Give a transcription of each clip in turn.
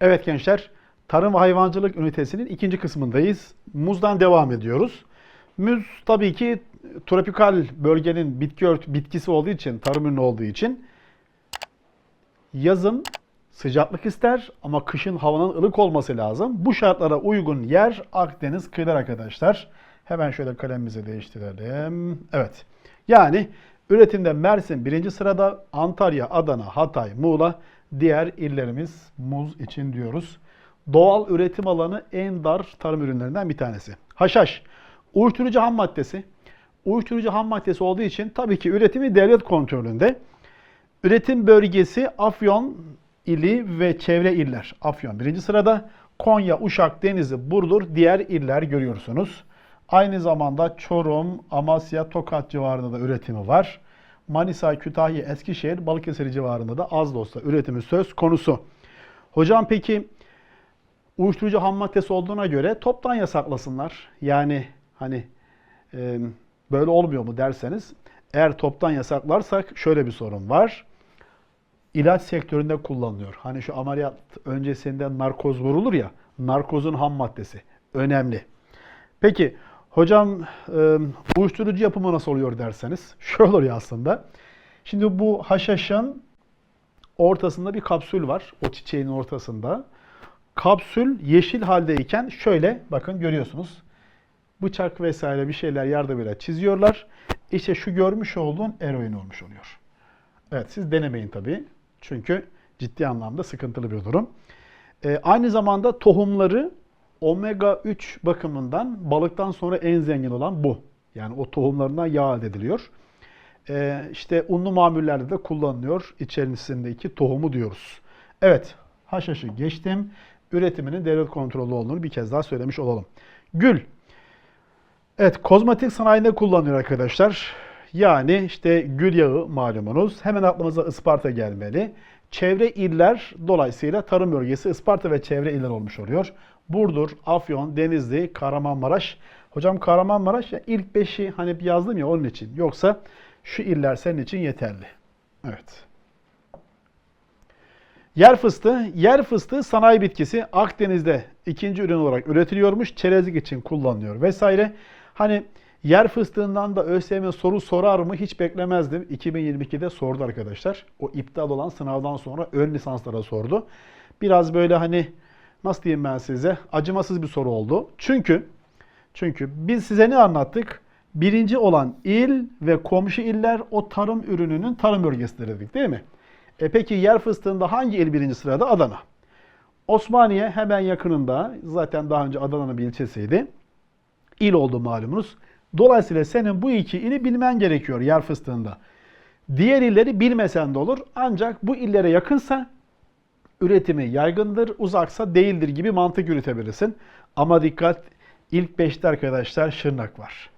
Evet gençler, tarım ve hayvancılık ünitesinin ikinci kısmındayız. Muzdan devam ediyoruz. Muz tabii ki tropikal bölgenin bitki ört bitkisi olduğu için, tarım ürünü olduğu için yazın sıcaklık ister ama kışın havanın ılık olması lazım. Bu şartlara uygun yer Akdeniz kıyılar arkadaşlar. Hemen şöyle kalemimizi değiştirelim. Evet. Yani üretimde Mersin birinci sırada, Antalya, Adana, Hatay, Muğla diğer illerimiz muz için diyoruz. Doğal üretim alanı en dar tarım ürünlerinden bir tanesi. Haşhaş, uyuşturucu ham maddesi. Uyuşturucu ham maddesi olduğu için tabii ki üretimi devlet kontrolünde. Üretim bölgesi Afyon ili ve çevre iller. Afyon birinci sırada. Konya, Uşak, Denizli, Burdur diğer iller görüyorsunuz. Aynı zamanda Çorum, Amasya, Tokat civarında da üretimi var. Manisa, Kütahya, Eskişehir, Balıkesir civarında da az da olsa üretimi söz konusu. Hocam peki uyuşturucu ham maddesi olduğuna göre toptan yasaklasınlar. Yani hani e, böyle olmuyor mu derseniz eğer toptan yasaklarsak şöyle bir sorun var. İlaç sektöründe kullanılıyor. Hani şu ameliyat öncesinde narkoz vurulur ya, narkozun ham maddesi. Önemli. Peki hocam e, uyuşturucu yapımı nasıl oluyor derseniz şöyle oluyor aslında. Şimdi bu haşhaşın ortasında bir kapsül var. O çiçeğin ortasında. Kapsül yeşil haldeyken şöyle bakın görüyorsunuz. Bıçak vesaire bir şeyler yardımıyla çiziyorlar. İşte şu görmüş olduğun eroin olmuş oluyor. Evet siz denemeyin tabii. Çünkü ciddi anlamda sıkıntılı bir durum. Ee, aynı zamanda tohumları omega 3 bakımından balıktan sonra en zengin olan bu. Yani o tohumlarından yağ elde ediliyor. Ee, işte unlu mamullerde de kullanılıyor. İçerisindeki tohumu diyoruz. Evet haşhaşı geçtim. Üretiminin devlet kontrolü olduğunu bir kez daha söylemiş olalım. Gül. Evet kozmetik sanayinde kullanılıyor arkadaşlar. Yani işte gül yağı malumunuz. Hemen aklımıza Isparta gelmeli. Çevre iller dolayısıyla tarım bölgesi Isparta ve çevre iller olmuş oluyor. Burdur, Afyon, Denizli, Kahramanmaraş. Hocam Kahramanmaraş ya ilk beşi hani bir yazdım ya onun için. Yoksa şu iller senin için yeterli. Evet. Yer fıstığı, yer fıstığı sanayi bitkisi Akdeniz'de ikinci ürün olarak üretiliyormuş. Çerezlik için kullanılıyor vesaire. Hani yer fıstığından da ÖSYM soru sorar mı hiç beklemezdim. 2022'de sordu arkadaşlar. O iptal olan sınavdan sonra ön lisanslara sordu. Biraz böyle hani nasıl diyeyim ben size acımasız bir soru oldu. Çünkü çünkü biz size ne anlattık? Birinci olan il ve komşu iller o tarım ürününün tarım bölgesidir dedik değil mi? E peki yer fıstığında hangi il birinci sırada? Adana. Osmaniye hemen yakınında. Zaten daha önce Adana'nın bir ilçesiydi. İl oldu malumunuz. Dolayısıyla senin bu iki ili bilmen gerekiyor yer fıstığında. Diğer illeri bilmesen de olur. Ancak bu illere yakınsa üretimi yaygındır, uzaksa değildir gibi mantık yürütebilirsin. Ama dikkat ilk beşte arkadaşlar Şırnak var.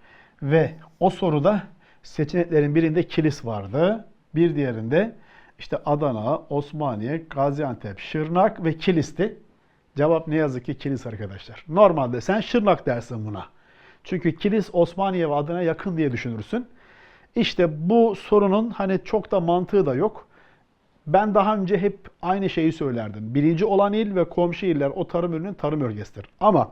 Ve o soruda seçeneklerin birinde Kilis vardı. Bir diğerinde işte Adana, Osmaniye, Gaziantep, Şırnak ve Kilis'ti. Cevap ne yazık ki Kilis arkadaşlar. Normalde sen Şırnak dersin buna. Çünkü Kilis, Osmaniye ve Adana yakın diye düşünürsün. İşte bu sorunun hani çok da mantığı da yok. Ben daha önce hep aynı şeyi söylerdim. Birinci olan il ve komşu iller o tarım ürünün tarım bölgesidir. Ama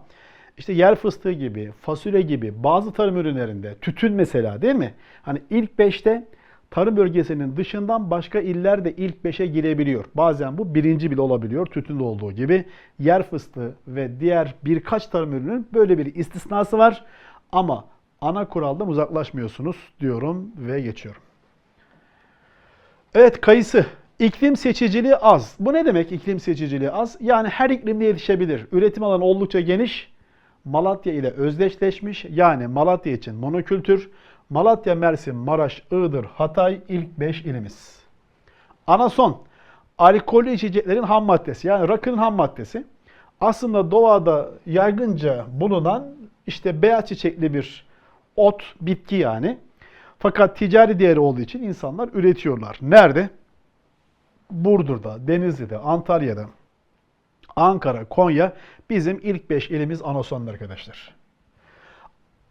işte yer fıstığı gibi, fasulye gibi bazı tarım ürünlerinde, tütün mesela değil mi? Hani ilk beşte tarım bölgesinin dışından başka iller de ilk beşe girebiliyor. Bazen bu birinci bile olabiliyor tütünde olduğu gibi. Yer fıstığı ve diğer birkaç tarım ürünün böyle bir istisnası var. Ama ana kuraldan uzaklaşmıyorsunuz diyorum ve geçiyorum. Evet kayısı. İklim seçiciliği az. Bu ne demek iklim seçiciliği az? Yani her iklimde yetişebilir. Üretim alanı oldukça geniş. Malatya ile özdeşleşmiş. Yani Malatya için monokültür. Malatya, Mersin, Maraş, Iğdır, Hatay ilk 5 ilimiz. Anason, alkollü içeceklerin ham maddesi yani rakının ham maddesi. Aslında doğada yaygınca bulunan işte beyaz çiçekli bir ot, bitki yani. Fakat ticari değeri olduğu için insanlar üretiyorlar. Nerede? Burdur'da, Denizli'de, Antalya'da, Ankara, Konya bizim ilk 5 ilimiz anasonlu arkadaşlar.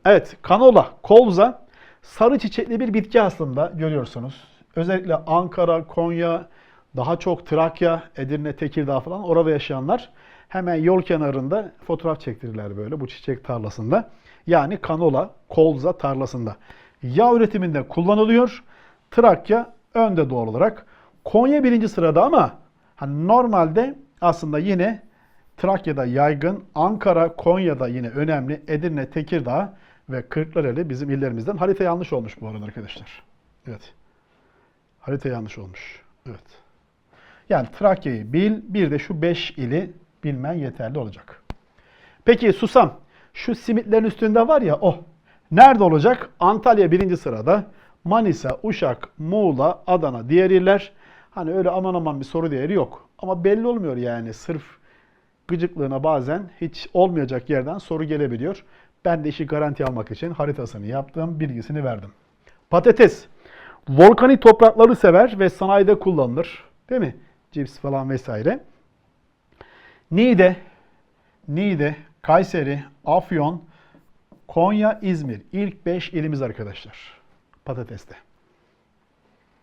Evet, kanola, kolza sarı çiçekli bir bitki aslında görüyorsunuz. Özellikle Ankara, Konya, Daha çok Trakya, Edirne, Tekirdağ falan orada yaşayanlar hemen yol kenarında fotoğraf çektirirler böyle bu çiçek tarlasında. Yani kanola, kolza tarlasında. Yağ üretiminde kullanılıyor. Trakya önde doğal olarak. Konya birinci sırada ama hani normalde aslında yine Trakya'da yaygın, Ankara, Konya'da yine önemli, Edirne, Tekirdağ ve Kırklareli bizim illerimizden. Harita yanlış olmuş bu arada arkadaşlar. Evet. Harita yanlış olmuş. Evet. Yani Trakya'yı bil, bir de şu 5 ili bilmen yeterli olacak. Peki susam. Şu simitlerin üstünde var ya o. Nerede olacak? Antalya birinci sırada. Manisa, Uşak, Muğla, Adana diğer iller. Hani öyle aman aman bir soru değeri yok. Ama belli olmuyor yani. Sırf gıcıklığına bazen hiç olmayacak yerden soru gelebiliyor. Ben de işi garanti almak için haritasını yaptım, bilgisini verdim. Patates. Volkanik toprakları sever ve sanayide kullanılır. Değil mi? Cips falan vesaire. Niğde, Niğde, Kayseri, Afyon, Konya, İzmir. İlk 5 ilimiz arkadaşlar. Patateste.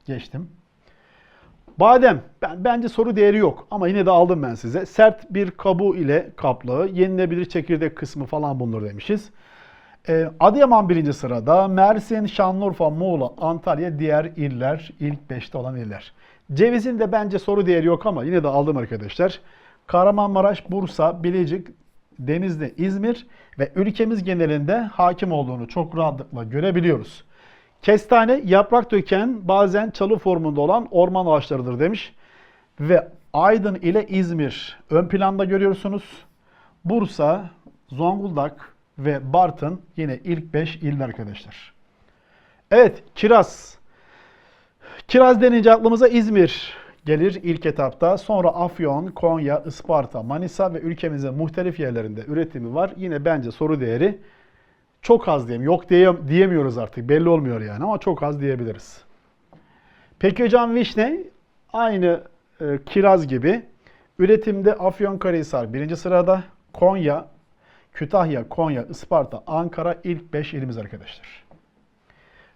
Geçtim. Badem. Ben, bence soru değeri yok ama yine de aldım ben size. Sert bir kabuğu ile kaplı, yenilebilir çekirdek kısmı falan bunlar demişiz. Ee, Adıyaman birinci sırada. Mersin, Şanlıurfa, Muğla, Antalya diğer iller. ilk 5'te olan iller. Cevizin de bence soru değeri yok ama yine de aldım arkadaşlar. Kahramanmaraş, Bursa, Bilecik, Denizli, İzmir ve ülkemiz genelinde hakim olduğunu çok rahatlıkla görebiliyoruz. Kestane yaprak döken bazen çalı formunda olan orman ağaçlarıdır demiş. Ve Aydın ile İzmir ön planda görüyorsunuz. Bursa, Zonguldak ve Bartın yine ilk 5 il arkadaşlar. Evet kiraz. Kiraz denince aklımıza İzmir gelir ilk etapta. Sonra Afyon, Konya, Isparta, Manisa ve ülkemizin muhtelif yerlerinde üretimi var. Yine bence soru değeri çok az diyeyim. Yok diye, diyemiyoruz artık. Belli olmuyor yani ama çok az diyebiliriz. Peki hocam vişne aynı e, kiraz gibi üretimde Afyonkarahisar birinci sırada, Konya, Kütahya, Konya, Isparta, Ankara ilk 5 ilimiz arkadaşlar.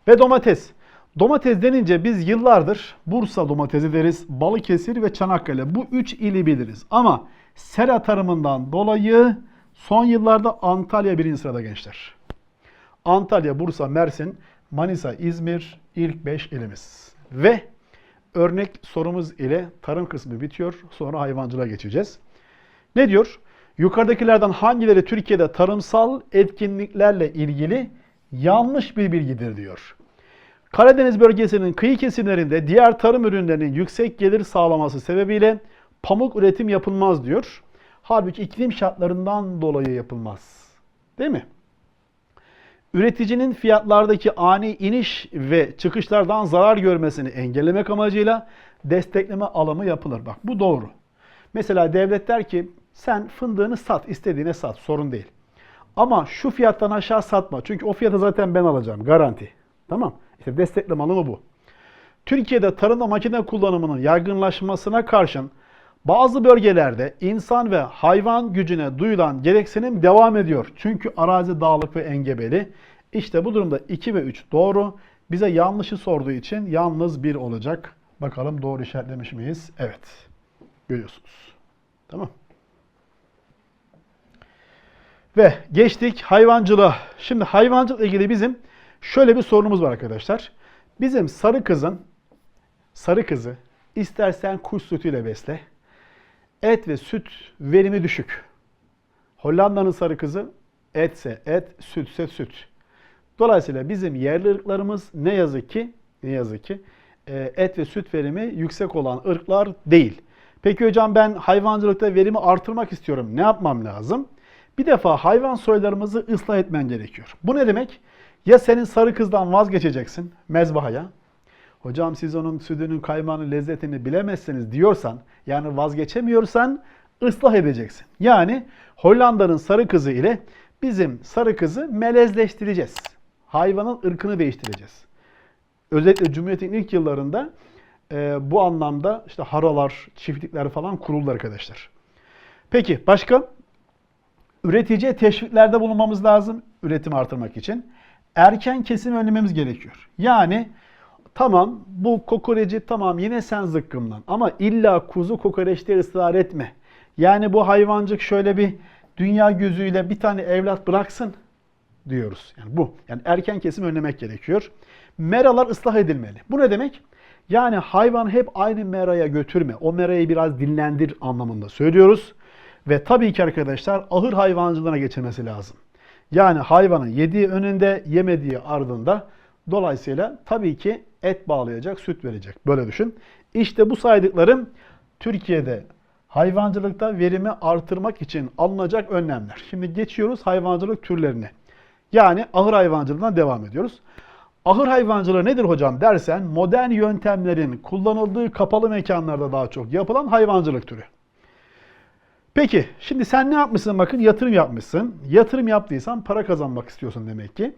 Ve domates. Domates denince biz yıllardır Bursa domatesi deriz, Balıkesir ve Çanakkale. Bu üç ili biliriz. Ama sera tarımından dolayı son yıllarda Antalya birinci sırada gençler. Antalya, Bursa, Mersin, Manisa, İzmir ilk 5 ilimiz. Ve örnek sorumuz ile tarım kısmı bitiyor. Sonra hayvancılığa geçeceğiz. Ne diyor? Yukarıdakilerden hangileri Türkiye'de tarımsal etkinliklerle ilgili yanlış bir bilgidir diyor. Karadeniz bölgesinin kıyı kesimlerinde diğer tarım ürünlerinin yüksek gelir sağlaması sebebiyle pamuk üretim yapılmaz diyor. Halbuki iklim şartlarından dolayı yapılmaz. Değil mi? Üreticinin fiyatlardaki ani iniş ve çıkışlardan zarar görmesini engellemek amacıyla destekleme alımı yapılır. Bak bu doğru. Mesela devlet der ki sen fındığını sat, istediğine sat, sorun değil. Ama şu fiyattan aşağı satma. Çünkü o fiyatı zaten ben alacağım, garanti. Tamam? İşte destekleme alımı bu. Türkiye'de tarımda makine kullanımının yaygınlaşmasına karşın bazı bölgelerde insan ve hayvan gücüne duyulan gereksinim devam ediyor. Çünkü arazi dağlık ve engebeli. İşte bu durumda 2 ve 3 doğru. Bize yanlışı sorduğu için yalnız 1 olacak. Bakalım doğru işaretlemiş miyiz? Evet. Görüyorsunuz. Tamam. Ve geçtik hayvancılığa. Şimdi hayvancılıkla ilgili bizim şöyle bir sorunumuz var arkadaşlar. Bizim sarı kızın sarı kızı istersen kuş sütüyle besle. Et ve süt verimi düşük. Hollanda'nın sarı kızı etse et, sütse süt. Dolayısıyla bizim yerli ırklarımız ne yazık ki ne yazık ki e, et ve süt verimi yüksek olan ırklar değil. Peki hocam ben hayvancılıkta verimi artırmak istiyorum. Ne yapmam lazım? Bir defa hayvan soylarımızı ıslah etmen gerekiyor. Bu ne demek? Ya senin sarı kızdan vazgeçeceksin mezbahaya. Hocam siz onun sütünün kaymağının lezzetini bilemezsiniz diyorsan yani vazgeçemiyorsan ıslah edeceksin. Yani Hollanda'nın sarı kızı ile bizim sarı kızı melezleştireceğiz. Hayvanın ırkını değiştireceğiz. Özellikle Cumhuriyet'in ilk yıllarında e, bu anlamda işte haralar, çiftlikler falan kuruldu arkadaşlar. Peki başka? Üreticiye teşviklerde bulunmamız lazım üretim artırmak için. Erken kesim önlememiz gerekiyor. Yani tamam bu kokoreci tamam yine sen zıkkımlan ama illa kuzu kokoreçte ısrar etme. Yani bu hayvancık şöyle bir dünya gözüyle bir tane evlat bıraksın diyoruz. Yani bu. Yani erken kesim önlemek gerekiyor. Meralar ıslah edilmeli. Bu ne demek? Yani hayvan hep aynı meraya götürme. O merayı biraz dinlendir anlamında söylüyoruz. Ve tabii ki arkadaşlar ahır hayvancılığına geçilmesi lazım. Yani hayvanın yediği önünde, yemediği ardında. Dolayısıyla tabii ki et bağlayacak, süt verecek. Böyle düşün. İşte bu saydıklarım Türkiye'de hayvancılıkta verimi artırmak için alınacak önlemler. Şimdi geçiyoruz hayvancılık türlerine. Yani ahır hayvancılığından devam ediyoruz. Ahır hayvancılığı nedir hocam dersen modern yöntemlerin kullanıldığı kapalı mekanlarda daha çok yapılan hayvancılık türü. Peki şimdi sen ne yapmışsın bakın yatırım yapmışsın. Yatırım yaptıysan para kazanmak istiyorsun demek ki.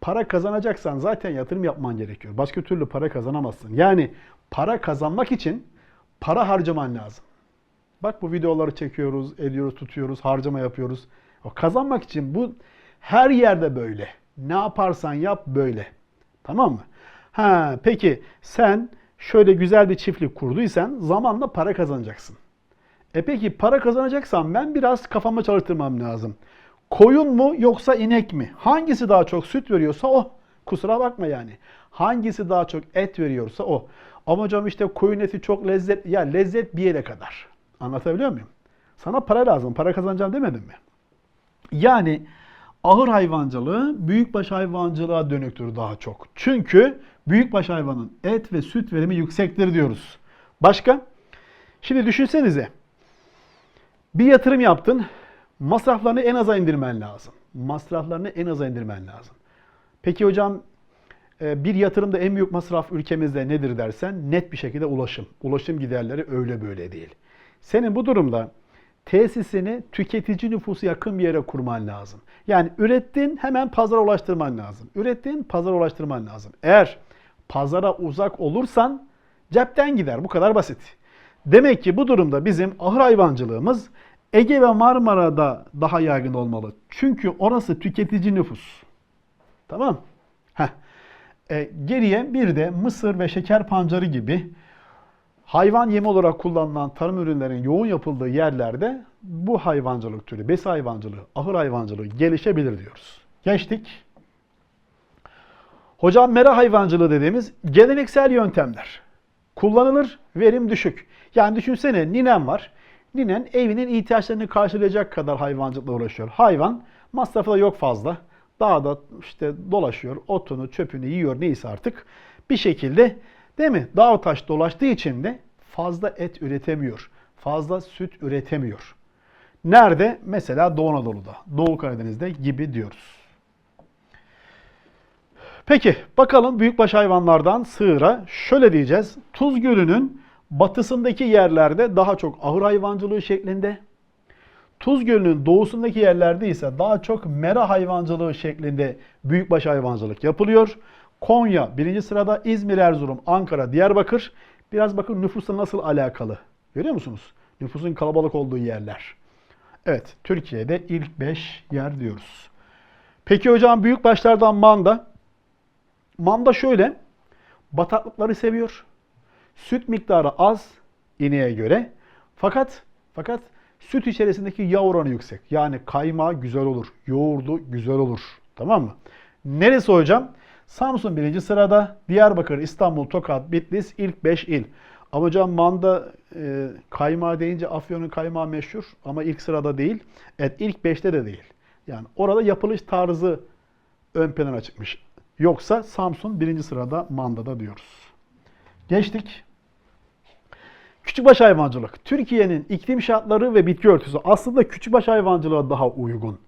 Para kazanacaksan zaten yatırım yapman gerekiyor. Başka türlü para kazanamazsın. Yani para kazanmak için para harcaman lazım. Bak bu videoları çekiyoruz, ediyoruz, tutuyoruz, harcama yapıyoruz. O kazanmak için bu her yerde böyle. Ne yaparsan yap böyle. Tamam mı? Ha peki sen şöyle güzel bir çiftlik kurduysan zamanla para kazanacaksın. E peki para kazanacaksan ben biraz kafamı çalıştırmam lazım. Koyun mu yoksa inek mi? Hangisi daha çok süt veriyorsa o. Kusura bakma yani. Hangisi daha çok et veriyorsa o. Ama hocam işte koyun eti çok lezzet. Ya lezzet bir yere kadar. Anlatabiliyor muyum? Sana para lazım. Para kazanacağım demedim mi? Yani ahır hayvancılığı büyükbaş hayvancılığa dönüktür daha çok. Çünkü büyükbaş hayvanın et ve süt verimi yüksektir diyoruz. Başka? Şimdi düşünsenize. Bir yatırım yaptın. Masraflarını en aza indirmen lazım. Masraflarını en aza indirmen lazım. Peki hocam e, bir yatırımda en büyük masraf ülkemizde nedir dersen net bir şekilde ulaşım. Ulaşım giderleri öyle böyle değil. Senin bu durumda tesisini tüketici nüfusu yakın bir yere kurman lazım. Yani ürettin hemen pazara ulaştırman lazım. Ürettin pazara ulaştırman lazım. Eğer pazara uzak olursan cepten gider. Bu kadar basit. Demek ki bu durumda bizim ahır hayvancılığımız Ege ve Marmara'da daha yaygın olmalı. Çünkü orası tüketici nüfus. Tamam. Heh. E, geriye bir de mısır ve şeker pancarı gibi hayvan yemi olarak kullanılan tarım ürünlerin yoğun yapıldığı yerlerde bu hayvancılık türü, besi hayvancılığı, ahır hayvancılığı gelişebilir diyoruz. Geçtik. Hocam mera hayvancılığı dediğimiz geleneksel yöntemler. Kullanılır, verim düşük. Yani düşünsene ninem var. Ninen evinin ihtiyaçlarını karşılayacak kadar hayvancılıkla uğraşıyor. Hayvan masrafı da yok fazla. Dağda işte dolaşıyor, otunu, çöpünü yiyor neyse artık. Bir şekilde değil mi? Dağ taş dolaştığı için de fazla et üretemiyor. Fazla süt üretemiyor. Nerede? Mesela Doğu Anadolu'da, Doğu Karadeniz'de gibi diyoruz. Peki bakalım büyükbaş hayvanlardan sığıra şöyle diyeceğiz. Tuz Gölü'nün batısındaki yerlerde daha çok ahır hayvancılığı şeklinde. Tuz Gölü'nün doğusundaki yerlerde ise daha çok mera hayvancılığı şeklinde büyükbaş hayvancılık yapılıyor. Konya birinci sırada, İzmir, Erzurum, Ankara, Diyarbakır. Biraz bakın nüfusla nasıl alakalı. Görüyor musunuz? Nüfusun kalabalık olduğu yerler. Evet, Türkiye'de ilk 5 yer diyoruz. Peki hocam büyük başlardan manda. Manda şöyle, bataklıkları seviyor. Süt miktarı az ineğe göre. Fakat fakat süt içerisindeki yağ oranı yüksek. Yani kaymağı güzel olur, yoğurdu güzel olur. Tamam mı? Neresi hocam? Samsun birinci sırada, Diyarbakır, İstanbul, Tokat, Bitlis ilk 5 il. Ama hocam manda e, kaymağı deyince Afyon'un kaymağı meşhur ama ilk sırada değil. Evet ilk 5'te de değil. Yani orada yapılış tarzı ön plana çıkmış. Yoksa Samsun birinci sırada mandada diyoruz. Geçtik. Küçükbaş hayvancılık. Türkiye'nin iklim şartları ve bitki örtüsü aslında küçükbaş hayvancılığa daha uygun.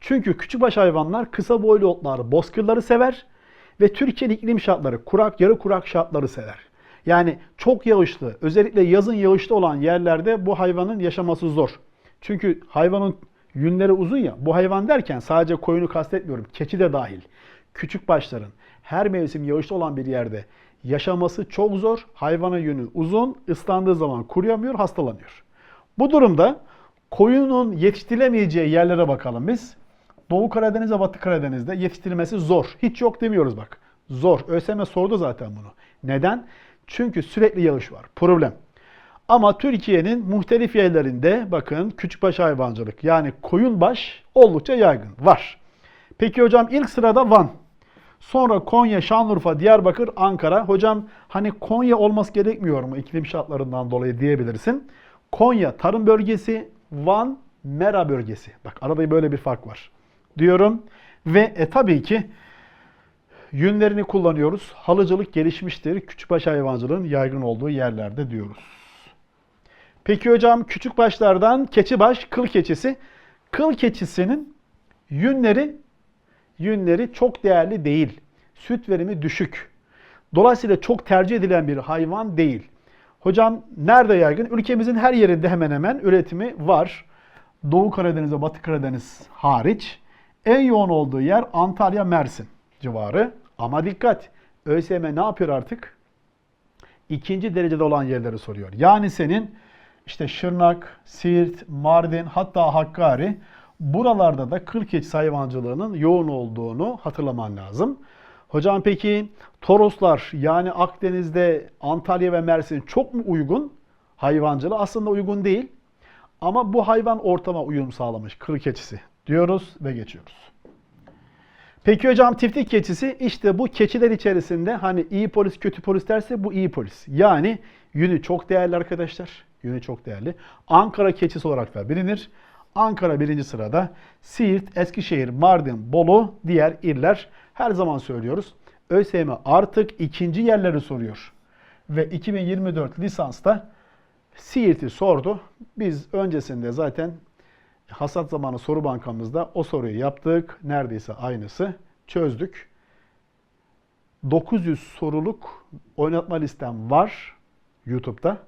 Çünkü küçükbaş hayvanlar kısa boylu otlar, bozkırları sever ve Türkiye'nin iklim şartları, kurak, yarı kurak şartları sever. Yani çok yağışlı, özellikle yazın yağışlı olan yerlerde bu hayvanın yaşaması zor. Çünkü hayvanın yünleri uzun ya. Bu hayvan derken sadece koyunu kastetmiyorum. Keçi de dahil. Küçük başların her mevsim yağışlı olan bir yerde yaşaması çok zor. Hayvanın yünü uzun, ıslandığı zaman kuruyamıyor, hastalanıyor. Bu durumda koyunun yetiştirilemeyeceği yerlere bakalım biz. Doğu Karadeniz ve Batı Karadeniz'de yetiştirilmesi zor. Hiç yok demiyoruz bak. Zor. ÖSYM sordu zaten bunu. Neden? Çünkü sürekli yağış var. Problem. Ama Türkiye'nin muhtelif yerlerinde bakın küçükbaş hayvancılık yani koyunbaş oldukça yaygın. Var. Peki hocam ilk sırada Van. Sonra Konya, Şanlıurfa, Diyarbakır, Ankara. Hocam hani Konya olması gerekmiyor mu iklim şartlarından dolayı diyebilirsin. Konya tarım bölgesi, Van mera bölgesi. Bak arada böyle bir fark var. Diyorum ve e, tabii ki yünlerini kullanıyoruz. Halıcılık gelişmiştir. Küçükbaş hayvancılığın yaygın olduğu yerlerde diyoruz. Peki hocam küçük başlardan keçibaş, kıl keçisi. Kıl keçisinin yünleri yünleri çok değerli değil. Süt verimi düşük. Dolayısıyla çok tercih edilen bir hayvan değil. Hocam nerede yaygın? Ülkemizin her yerinde hemen hemen üretimi var. Doğu Karadeniz ve Batı Karadeniz hariç. En yoğun olduğu yer Antalya, Mersin civarı. Ama dikkat! ÖSYM ne yapıyor artık? İkinci derecede olan yerleri soruyor. Yani senin işte Şırnak, Siirt, Mardin hatta Hakkari buralarda da kıl keçisi hayvancılığının yoğun olduğunu hatırlaman lazım. Hocam peki Toroslar yani Akdeniz'de Antalya ve Mersin çok mu uygun? Hayvancılığı aslında uygun değil. Ama bu hayvan ortama uyum sağlamış kıl keçisi diyoruz ve geçiyoruz. Peki hocam tiftik keçisi işte bu keçiler içerisinde hani iyi polis kötü polis derse bu iyi polis. Yani yünü çok değerli arkadaşlar. Yünü çok değerli. Ankara keçisi olarak da bilinir. Ankara birinci sırada. Siirt, Eskişehir, Mardin, Bolu, diğer iller. Her zaman söylüyoruz. ÖSYM artık ikinci yerleri soruyor. Ve 2024 lisansta Siirt'i sordu. Biz öncesinde zaten hasat zamanı soru bankamızda o soruyu yaptık. Neredeyse aynısı. Çözdük. 900 soruluk oynatma listem var YouTube'da.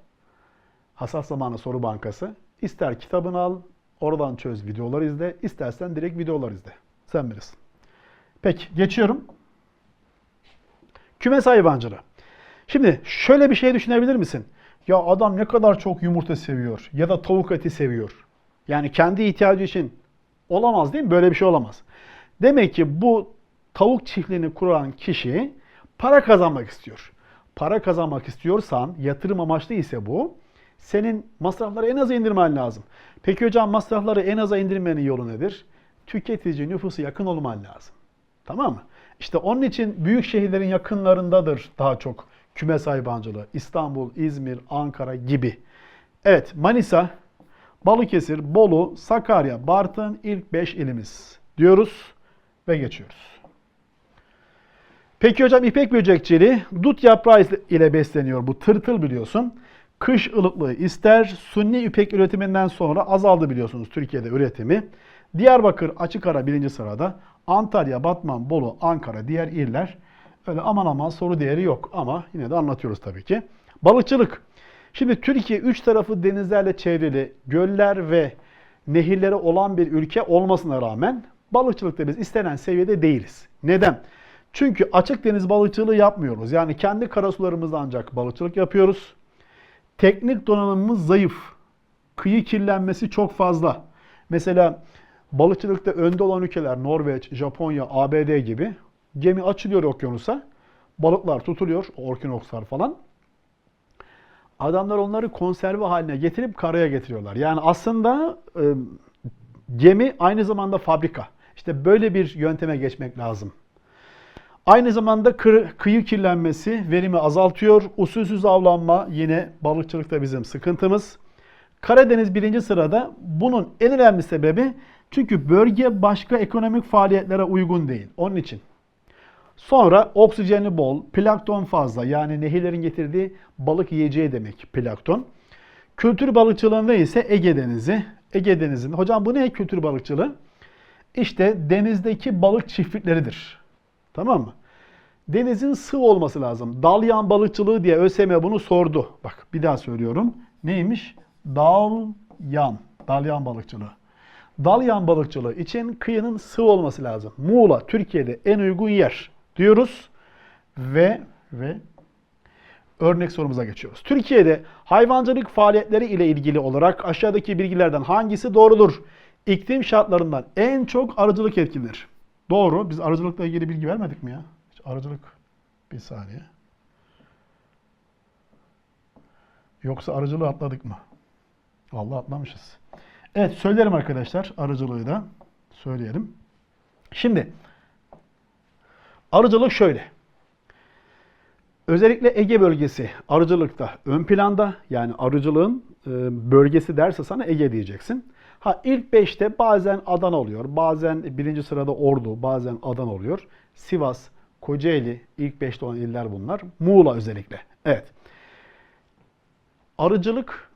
Hasat zamanı soru bankası. İster kitabını al, oradan çöz videoları izle. istersen direkt videolar izle. Sen bilirsin. Peki geçiyorum. Kümes hayvancılığı. Şimdi şöyle bir şey düşünebilir misin? Ya adam ne kadar çok yumurta seviyor ya da tavuk eti seviyor. Yani kendi ihtiyacı için olamaz değil mi? Böyle bir şey olamaz. Demek ki bu tavuk çiftliğini kuran kişi para kazanmak istiyor. Para kazanmak istiyorsan, yatırım amaçlı ise bu, senin masrafları en aza indirmen lazım. Peki hocam masrafları en aza indirmenin yolu nedir? Tüketici nüfusu yakın olman lazım. Tamam mı? İşte onun için büyük şehirlerin yakınlarındadır daha çok kümes hayvancılığı. İstanbul, İzmir, Ankara gibi. Evet Manisa, Balıkesir, Bolu, Sakarya, Bartın ilk 5 ilimiz diyoruz ve geçiyoruz. Peki hocam ipek böcekçiliği dut yaprağı ile besleniyor. Bu tırtıl biliyorsun. Kış ılıklığı ister. Sunni ipek üretiminden sonra azaldı biliyorsunuz Türkiye'de üretimi. Diyarbakır açık ara birinci sırada. Antalya, Batman, Bolu, Ankara diğer iller. Öyle aman aman soru değeri yok ama yine de anlatıyoruz tabii ki. Balıkçılık. Şimdi Türkiye üç tarafı denizlerle çevrili, göller ve nehirleri olan bir ülke olmasına rağmen balıkçılıkta biz istenen seviyede değiliz. Neden? Çünkü açık deniz balıkçılığı yapmıyoruz. Yani kendi karasularımızda ancak balıkçılık yapıyoruz. Teknik donanımımız zayıf. Kıyı kirlenmesi çok fazla. Mesela balıkçılıkta önde olan ülkeler Norveç, Japonya, ABD gibi gemi açılıyor okyanusa. Balıklar tutuluyor, orkinokslar falan. Adamlar onları konserve haline getirip karaya getiriyorlar. Yani aslında e, gemi aynı zamanda fabrika. İşte böyle bir yönteme geçmek lazım. Aynı zamanda kıyı kirlenmesi verimi azaltıyor. Usulsüz avlanma yine balıkçılıkta bizim sıkıntımız. Karadeniz birinci sırada. Bunun en önemli sebebi çünkü bölge başka ekonomik faaliyetlere uygun değil. Onun için. Sonra oksijeni bol, plankton fazla yani nehirlerin getirdiği balık yiyeceği demek plankton. Kültür balıkçılığında ise Ege Denizi. Ege Denizi'nde. Hocam bu ne kültür balıkçılığı? İşte denizdeki balık çiftlikleridir. Tamam mı? Denizin sığ olması lazım. Dalyan balıkçılığı diye ÖSYM bunu sordu. Bak bir daha söylüyorum. Neymiş? Dalyan. Dalyan balıkçılığı. Dalyan balıkçılığı için kıyının sığ olması lazım. Muğla Türkiye'de en uygun yer diyoruz ve ve örnek sorumuza geçiyoruz. Türkiye'de hayvancılık faaliyetleri ile ilgili olarak aşağıdaki bilgilerden hangisi doğrudur? İklim şartlarından en çok arıcılık etkilenir. Doğru. Biz arıcılıkla ilgili bilgi vermedik mi ya? Hiç arıcılık Bir saniye. Yoksa arıcılığı atladık mı? Vallahi atlamışız. Evet söylerim arkadaşlar arıcılığı da. Söyleyelim. Şimdi arıcılık şöyle. Özellikle Ege bölgesi arıcılıkta ön planda yani arıcılığın e, bölgesi derse sana Ege diyeceksin. Ha ilk 5'te bazen Adana oluyor, bazen birinci sırada Ordu, bazen Adana oluyor. Sivas, Kocaeli ilk 5'te olan iller bunlar. Muğla özellikle. Evet. Arıcılık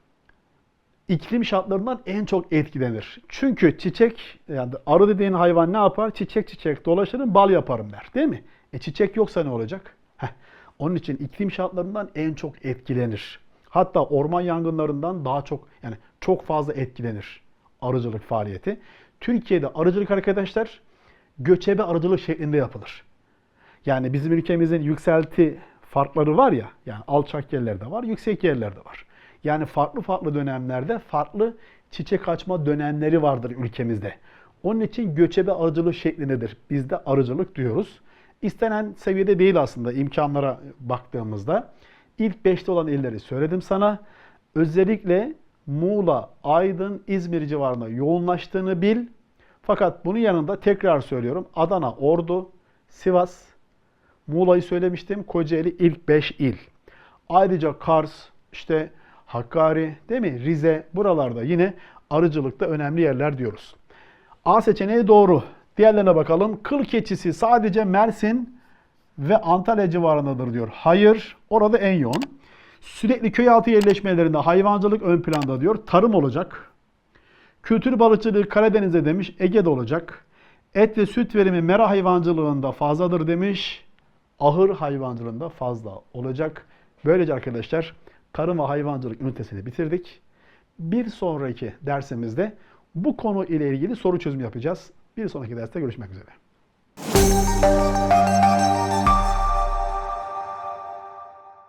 iklim şartlarından en çok etkilenir. Çünkü çiçek, yani arı dediğin hayvan ne yapar? Çiçek çiçek dolaşırım, bal yaparım der. Değil mi? E çiçek yoksa ne olacak? Heh. Onun için iklim şartlarından en çok etkilenir. Hatta orman yangınlarından daha çok, yani çok fazla etkilenir arıcılık faaliyeti. Türkiye'de arıcılık arkadaşlar göçebe arıcılık şeklinde yapılır. Yani bizim ülkemizin yükselti farkları var ya, yani alçak yerlerde var, yüksek yerlerde var. Yani farklı farklı dönemlerde farklı çiçek açma dönemleri vardır ülkemizde. Onun için göçebe arıcılık şeklindedir. Biz de arıcılık diyoruz. İstenen seviyede değil aslında imkanlara baktığımızda. İlk 5'te olan illeri söyledim sana. Özellikle Muğla, Aydın, İzmir civarında yoğunlaştığını bil. Fakat bunun yanında tekrar söylüyorum. Adana, Ordu, Sivas, Muğla'yı söylemiştim. Kocaeli ilk 5 il. Ayrıca Kars, işte Hakkari, değil mi? Rize buralarda yine arıcılıkta önemli yerler diyoruz. A seçeneği doğru. Diğerlerine bakalım. Kıl keçisi sadece Mersin ve Antalya civarındadır diyor. Hayır, orada en yoğun. Sürekli köy altı yerleşmelerinde hayvancılık ön planda diyor. Tarım olacak. Kültür balıkçılığı Karadeniz'de demiş. Ege'de olacak. Et ve süt verimi mera hayvancılığında fazladır demiş. Ahır hayvancılığında fazla olacak. Böylece arkadaşlar tarım ve hayvancılık ünitesini bitirdik. Bir sonraki dersimizde bu konu ile ilgili soru çözümü yapacağız. Bir sonraki derste görüşmek üzere.